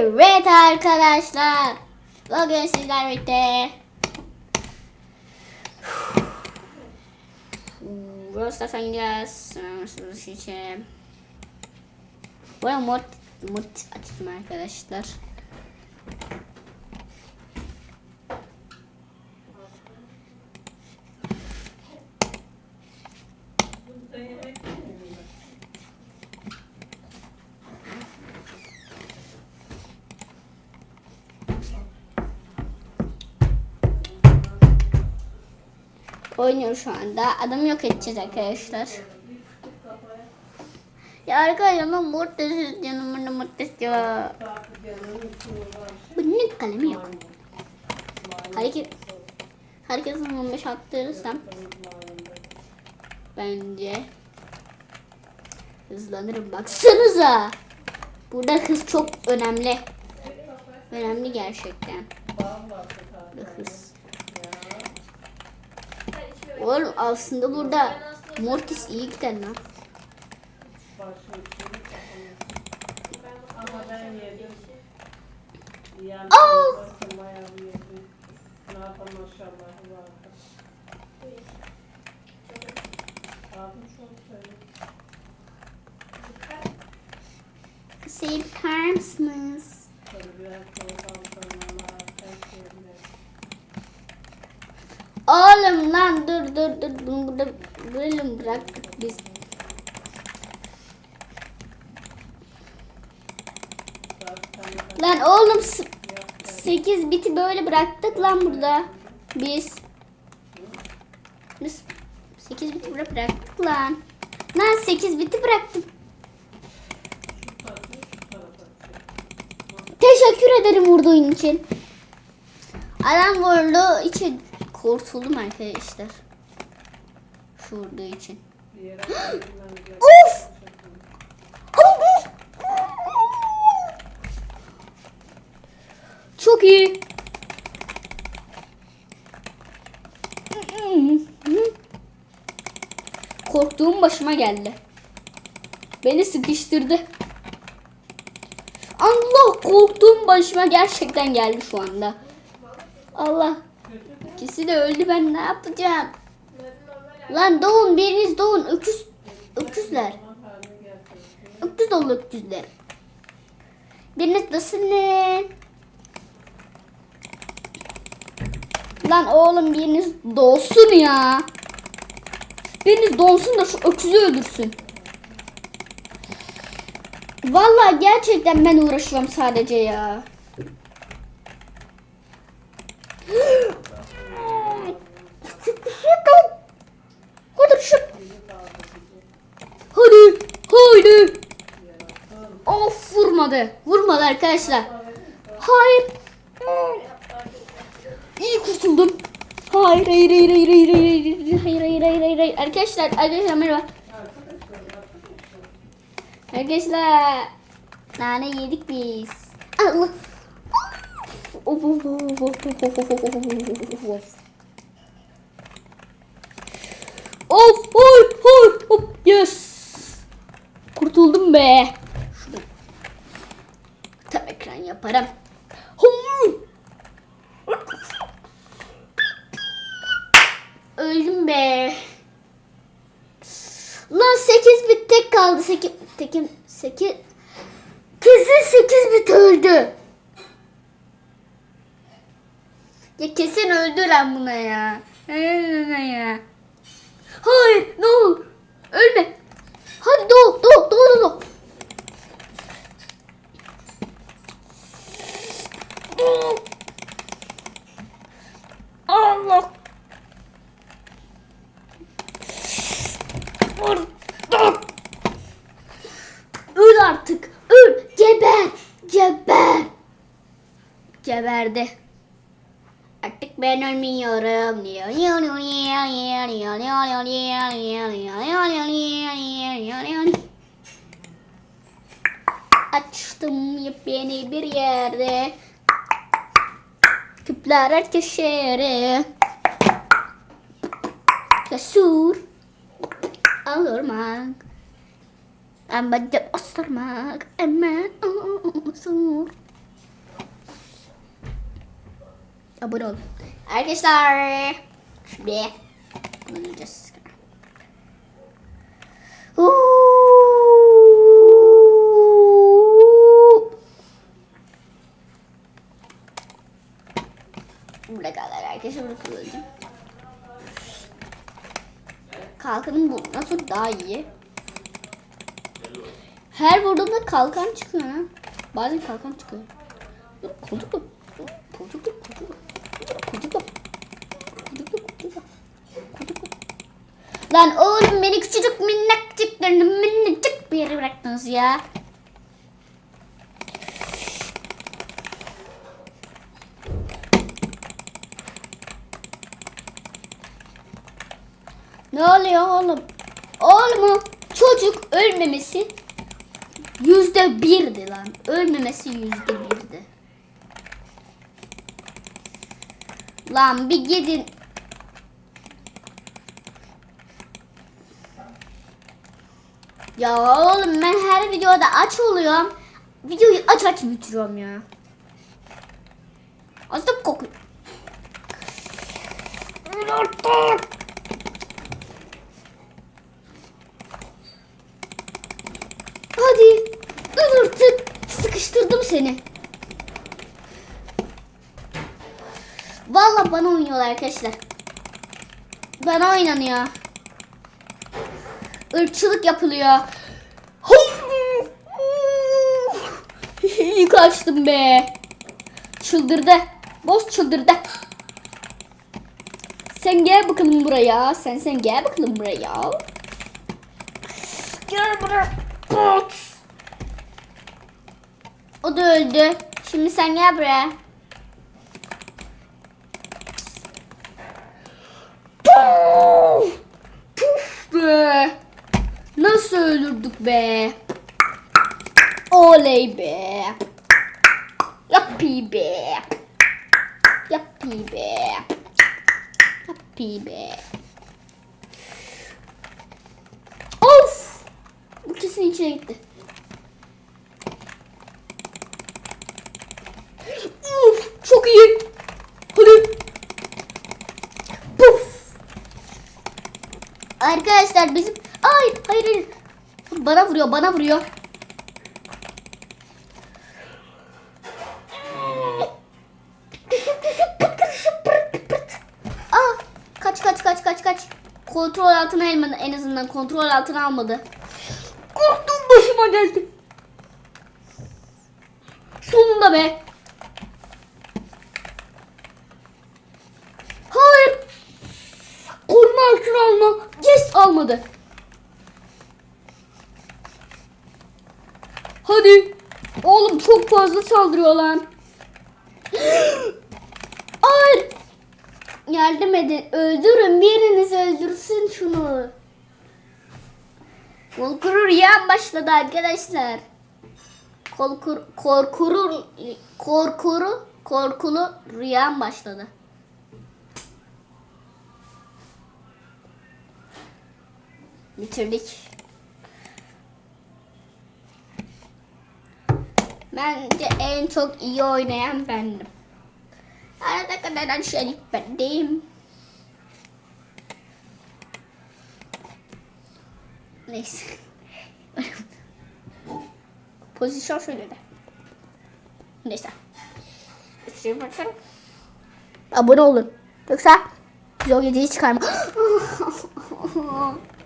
Evet arkadaşlar. Bugün sizler birlikte. Roast of Angels. Bu mod, mod açtım arkadaşlar. Oynuyor şu anda. Adamı yok edeceğiz arkadaşlar. Ya arkadaşlar ben mortis istiyorum. Bana ya. Bunun kalemi yok. Hareket Herkesin 15 attırırsam bence hızlanırım. Baksanıza. Burada hız çok önemli. Önemli gerçekten. Burada hız. Oğlum aslında burada Mortis iyi gider lan. Oh! Seyir kar Oğlum lan dur dur dur bunu burada böyle mi bıraktık biz? Lan oğlum 8 biti böyle bıraktık lan burada. Biz. Biz 8 biti burada bıraktık lan. Lan 8 biti bıraktık. Teşekkür ederim vurduğun için. Adam vurduğu için kurtuldum arkadaşlar. Şu vurduğu için. Of! Çok iyi. Korktuğum başıma geldi. Beni sıkıştırdı. Allah korktuğum başıma gerçekten geldi şu anda. Allah. İkisi de öldü ben ne yapacağım? Lan doğun biriniz doğun öküz öküzler. Öküz dolu öküzler. Biriniz dasının. Lan oğlum biriniz doğsun ya. Biriniz doğsun da şu öküzü öldürsün. Vallahi gerçekten ben uğraşıyorum sadece ya. Hadi şu. Hadi. Haydi. Of vurmadı. Vurmadı arkadaşlar. Hayır. İyi kurtuldum. Hayır hayır hayır hayır hayır hayır hayır hayır hayır hayır hayır arkadaşlar arkadaşlar merhaba. Arkadaşlar nane yedik biz. Allah. Of of of of of of of of of of. Oy oy hop yes. Kurtuldum be. Şurada. Tam ekran yaparım. Öldüm be. Lan 8 bit tek kaldı. 8 tekim 8 Kesin 8 bit öldü. Ya kesin öldü lan buna ya. Ne ya? Hayır ne olur. Ölme. Hadi doğ doğ doğ doğ. doğ. Allah. Vur. Dur. Öl artık. Öl. Geber. Geber. Geberdi. Artık ben ölmüyorum. Açtım yepyeni bir yerde. Küpler herkes yere. Cesur. Alırmak. Ama de bastırmak. Hemen olur. Abone olun. Arkadaşlar. Şuraya. Bunu diyeceğiz. Uuu. Burada kadar arkadaşlar bunu kullanacağım. Kalkanım bu nasıl daha iyi. Her vurduğumda kalkan çıkıyor ha. Bazen kalkan çıkıyor. Kucuklu. Kucuklu. Kucuklu. Kucuklu. Lan oğlum beni küçücük minnakcık minnacık bir yere bıraktınız ya. Ne oluyor oğlum? Oğlum çocuk ölmemesi yüzde birdi lan. Ölmemesi yüzde birdi. Lan bir gidin. Ya oğlum ben her videoda aç oluyorum. Videoyu aç aç bitiriyorum ya. Aslında kokuyor. Hadi. Öl artık. Sıkıştırdım seni. Vallahi bana oynuyorlar arkadaşlar. Bana oynanıyor. Irkçılık yapılıyor. İyi kaçtım be. Çıldırdı. Boz çıldırdı. Sen gel bakalım buraya. Sen sen gel bakalım buraya. Gel buraya. Kaç. O da öldü. Şimdi sen gel buraya. Puf be. Nasıl öldürdük be? Oley be. Yappi be. Yappi be. Yappi be. Of! Bu kesin içine gitti. Uf, çok iyi. Hadi. Puf. Arkadaşlar bizim... Ay hayır hayır. Bana vuruyor bana vuruyor. Aa, kaç kaç kaç kaç kaç. Kontrol altına almadı en azından kontrol altına almadı. Korktum başıma geldi. Sonunda be. Hayır. Koruma altına alma. Yes almadı. Hadi. Oğlum çok fazla saldırıyor lan. Hayır. Yardım edin. Öldürün. Biriniz öldürsün şunu. Korkuru rüyam başladı arkadaşlar. Korkur, korkuru, korkuru, korkulu rüyam başladı. Bitirdik. Bence en çok iyi oynayan bendim. Arada kadar şerif bendim. Neyse. Pozisyon şöyle de. Neyse. Şimdi bakalım. Abone olun. Yoksa biz o geceyi çıkarma.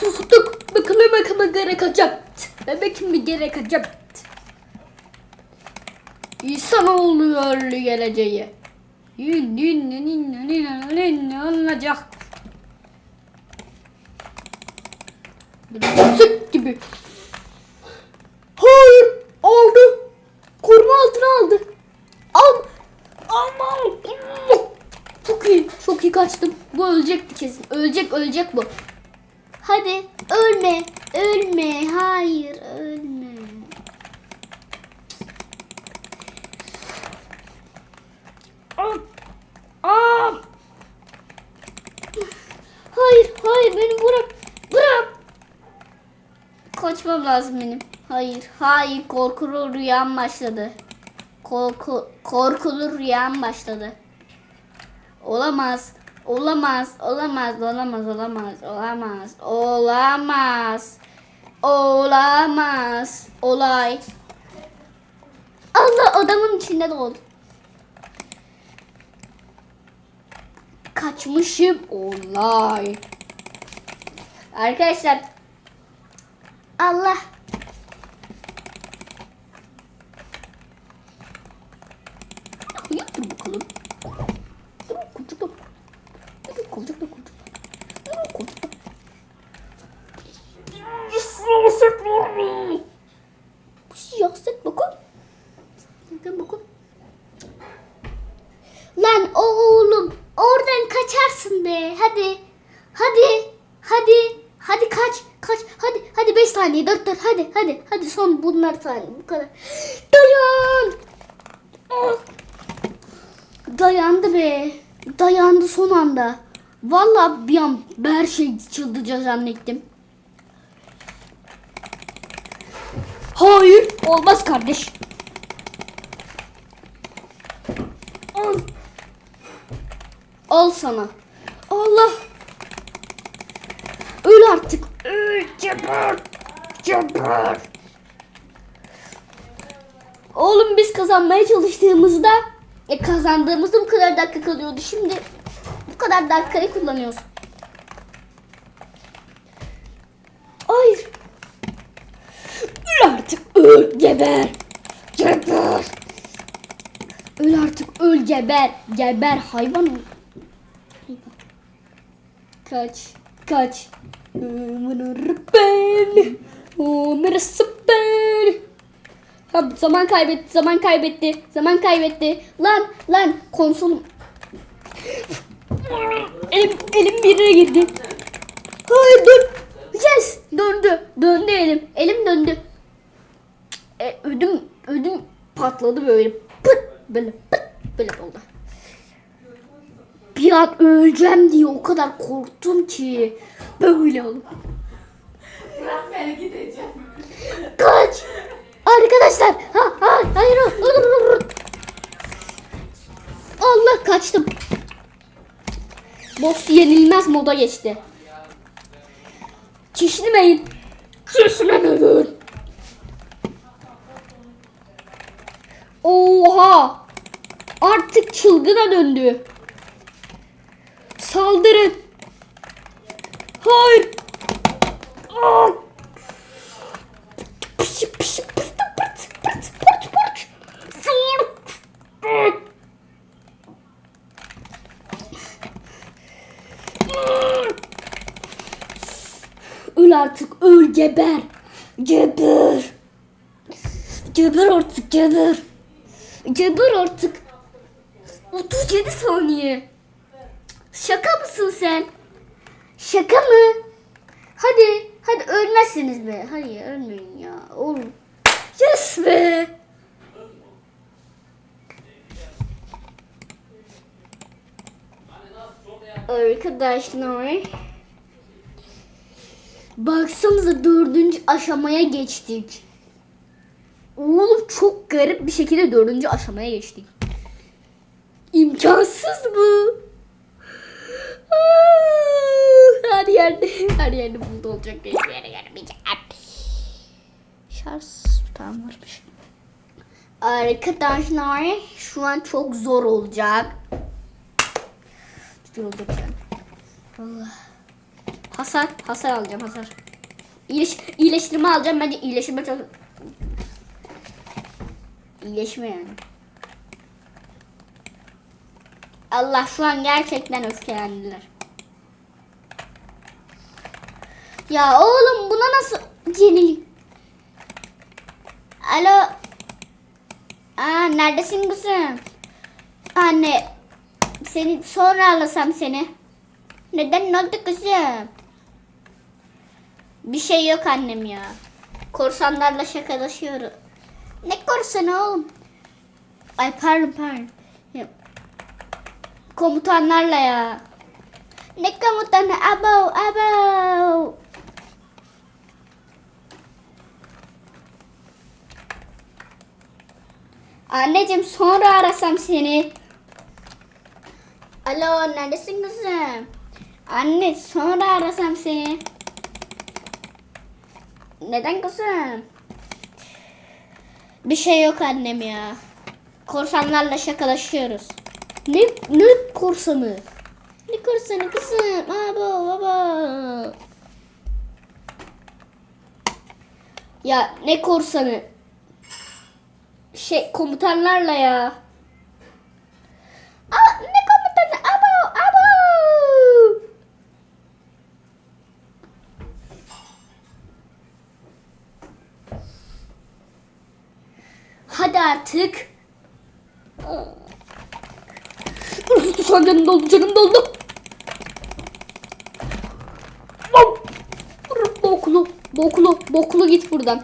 Tuttuk. Bakalım bakalım gerekecek. Bebekim bir gerekecek. İnsan oluyor geleceği. Olacak? Sık gibi. Hayır. Aldı. Koruma altına aldı. Al. Aman. Çok iyi. Çok iyi kaçtım. Bu ölecekti kesin. Ölecek ölecek bu. Hadi ölme. Ölme. Hayır Hayır, hayır. Korkulu rüyam başladı. Korku, korkulu rüyam başladı. Olamaz. Olamaz, olamaz, olamaz, olamaz, olamaz, olamaz, olamaz, olay. Allah odamın içinde doldu. Kaçmışım olay. Arkadaşlar Allah Koltukta. Dur koltukta. Siyaset var mı? Siyaset bakın. Bakın bakın. Lan oğlum oradan kaçarsın be. Hadi. Hadi. Hadi. Hadi kaç. Kaç. Hadi. Hadi 5 saniye. 4 4. Hadi. Hadi. Hadi son bunlar saniye. Bu kadar. Dayan. Ah. Dayandı be. Dayandı son anda. Vallahi bir an her şey çıldıracak zannettim. Hayır. Olmaz kardeş. Al. Al sana. Allah. Öl artık. Öl. Geber. Geber. Oğlum biz kazanmaya çalıştığımızda e, kazandığımızda bu kadar dakika kalıyordu. Şimdi kadar dakikayı kullanıyoruz. Hayır. Öl artık. Öl. Geber. Geber. Öl artık. Öl. Geber. Geber. Hayvan. ol. Kaç. Kaç. Ben. Ömür ben. Ha, zaman kaybetti, zaman kaybetti, zaman kaybetti. Lan, lan, konsolum. Elim, elim birine girdi. Hayır, dur. Yes, döndü, döndü elim. Elim döndü. E, ödüm, ödüm patladı böyle. Pıt, böyle pıt, böyle oldu. Bir an öleceğim diye o kadar korktum ki. Böyle oldu. Bırak beni gideceğim. Kaç! Arkadaşlar! Ha, ha, hayır. Allah kaçtım. Boss yenilmez moda geçti. Kişnemeyin. Kişnemeyin. Oha! Artık çılgına döndü. Saldırın. Hayır. Aa! Artık öl geber. Geber. Geber artık geber. Geber artık. 37 saniye. Şaka mısın sen? Şaka mı? Hadi, hadi ölmezsiniz be. Hayır ölmeyin ya. Oğlum. Yes be. Arkadaşlar. Baksanıza dördüncü aşamaya geçtik. Oğlum çok garip bir şekilde dördüncü aşamaya geçtik. İmkansız bu. Aa, Her yerde, her yerde buldu olacak. Hiçbir yere gelmeyeceğim. Şarj tam varmış. Arkadaşlar şu an çok zor olacak. Zor olacak. Allah. Hasar, hasar alacağım hasar. İyileş, iyileştirme alacağım. Bence iyileştirme çok... İyileşme yani. Allah şu an gerçekten öfkelendiler. Ya oğlum buna nasıl yenil? Alo. Aa neredesin kızım? Anne. Seni sonra alasam seni. Neden ne oldu kızım? Bir şey yok annem ya. Korsanlarla şakalaşıyorum. Ne korsanı oğlum? Ay pardon pardon. Komutanlarla ya. Ne komutanı? Abo abo. Anneciğim sonra arasam seni. Alo neredesin kızım? Anne sonra arasam seni. Neden kızım? Bir şey yok annem ya. Korsanlarla şakalaşıyoruz. Ne ne korsanı? Ne korsanı kızım? Baba baba. Ya ne korsanı? Şey komutanlarla ya. Aa, ne komutanı? Abo abo. Hadi artık. Şu an canım doldu, canım doldu. Boklu, boklu, boklu git buradan.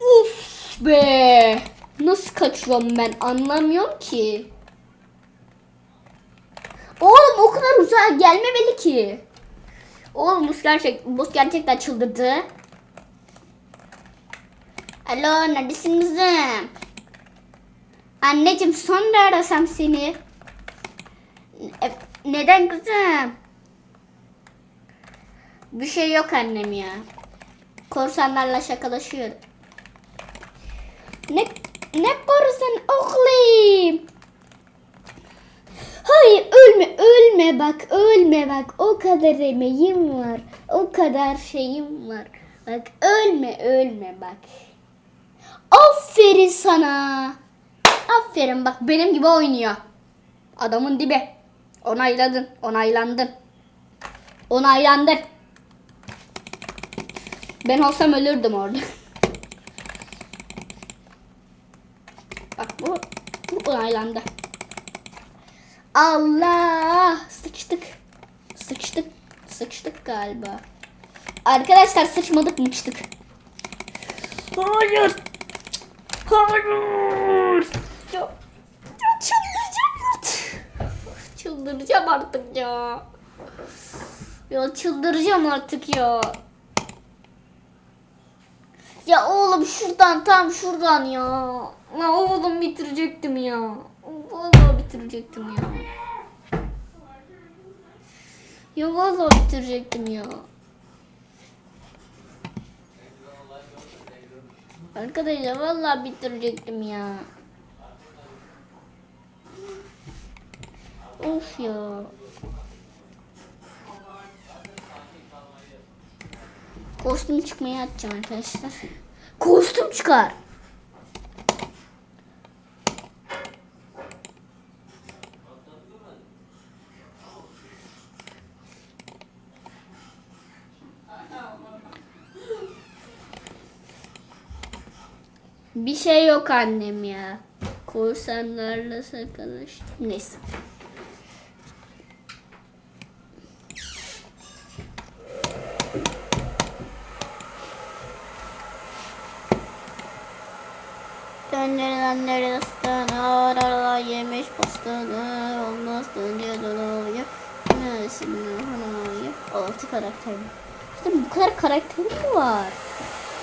Uf be. Nasıl kaçıyorum ben anlamıyorum ki. Oğlum o kadar uzağa gelmemeli ki. Oğlum boss gerçek, boss gerçekten çıldırdı. Alo neredesin kızım? Anneciğim sonra arasam seni. E, neden kızım? Bir şey yok annem ya. Korsanlarla şakalaşıyor. Ne ne korsan oğlum? Hayır ölme ölme bak ölme bak o kadar emeğim var o kadar şeyim var bak ölme ölme bak aferin sana aferin bak benim gibi oynuyor adamın dibi onayladın onaylandın onaylandın ben olsam ölürdüm orada bak bu bu onaylandı Allah sıçtık. Sıçtık. Sıçtık galiba. Arkadaşlar sıçmadık mıçtık. Hayır. Hayır. Ya, ya çıldıracağım artık. Çıldıracağım artık ya. Ya çıldıracağım artık ya. Ya oğlum şuradan tam şuradan ya. Ya oğlum bitirecektim ya. Vallahi bitirecektim ya. Ya vallahi bitirecektim ya. Arkadaşlar vallahi bitirecektim ya. Of ya. Kostüm çıkmaya atacağım arkadaşlar. Kostüm çıkar. Bir şey yok annem ya. Korsanlarla sakınış. Neyse. Pastanı. Olmaz dönüyor dolayı. Neresin? Hanayı. Altı karakter? İşte bu kadar karakter mi var?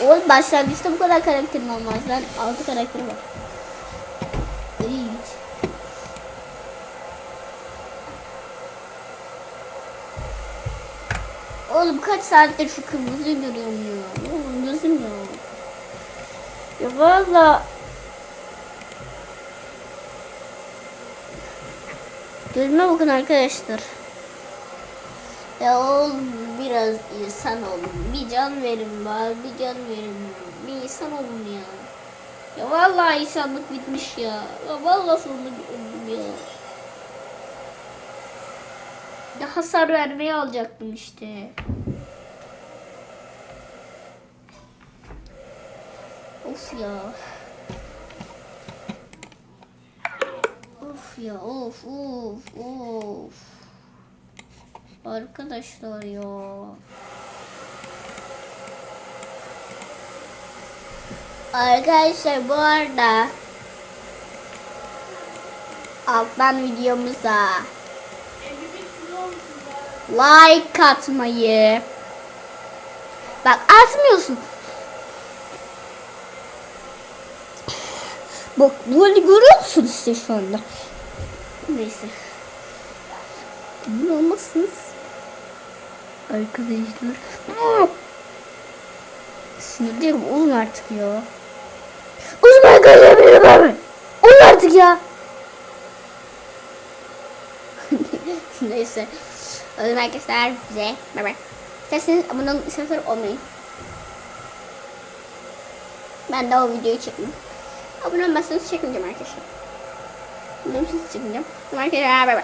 Oğlum başlangıçta bu kadar karakterim olmaz. Ben 6 karakteri var. İyi. Oğlum kaç saattir şu kırmızıyı görüyorum ya. Oğlum gözüm ya. Ya valla. Gözüme bakın arkadaşlar. Ya oğlum biraz insan olun. Bir can verin bari. Bir can verin. Bir insan olun ya. Ya vallahi insanlık bitmiş ya. Ya vallahi sonunda öldüm ya. Ya hasar vermeye alacaktım işte. Of ya. Ya of of of. Arkadaşlar ya. Arkadaşlar bu arada alttan videomuza like atmayı bak atmıyorsun Bak böyle görüyor musunuz siz şu anda? Neyse. Emin olmazsınız. Arkadaşlar. Aa! Sinirlerim olun artık ya. O zaman kazanabilirim abi. Olun artık ya. Neyse. O zaman arkadaşlar size bay bay. İsterseniz abone olun, isterseniz olmayın. Ben de o videoyu çekmem. Abone olmazsanız çekmeyeceğim arkadaşlar. Abone olmazsanız çekmeyeceğim. Ama arkadaşlar bay bay.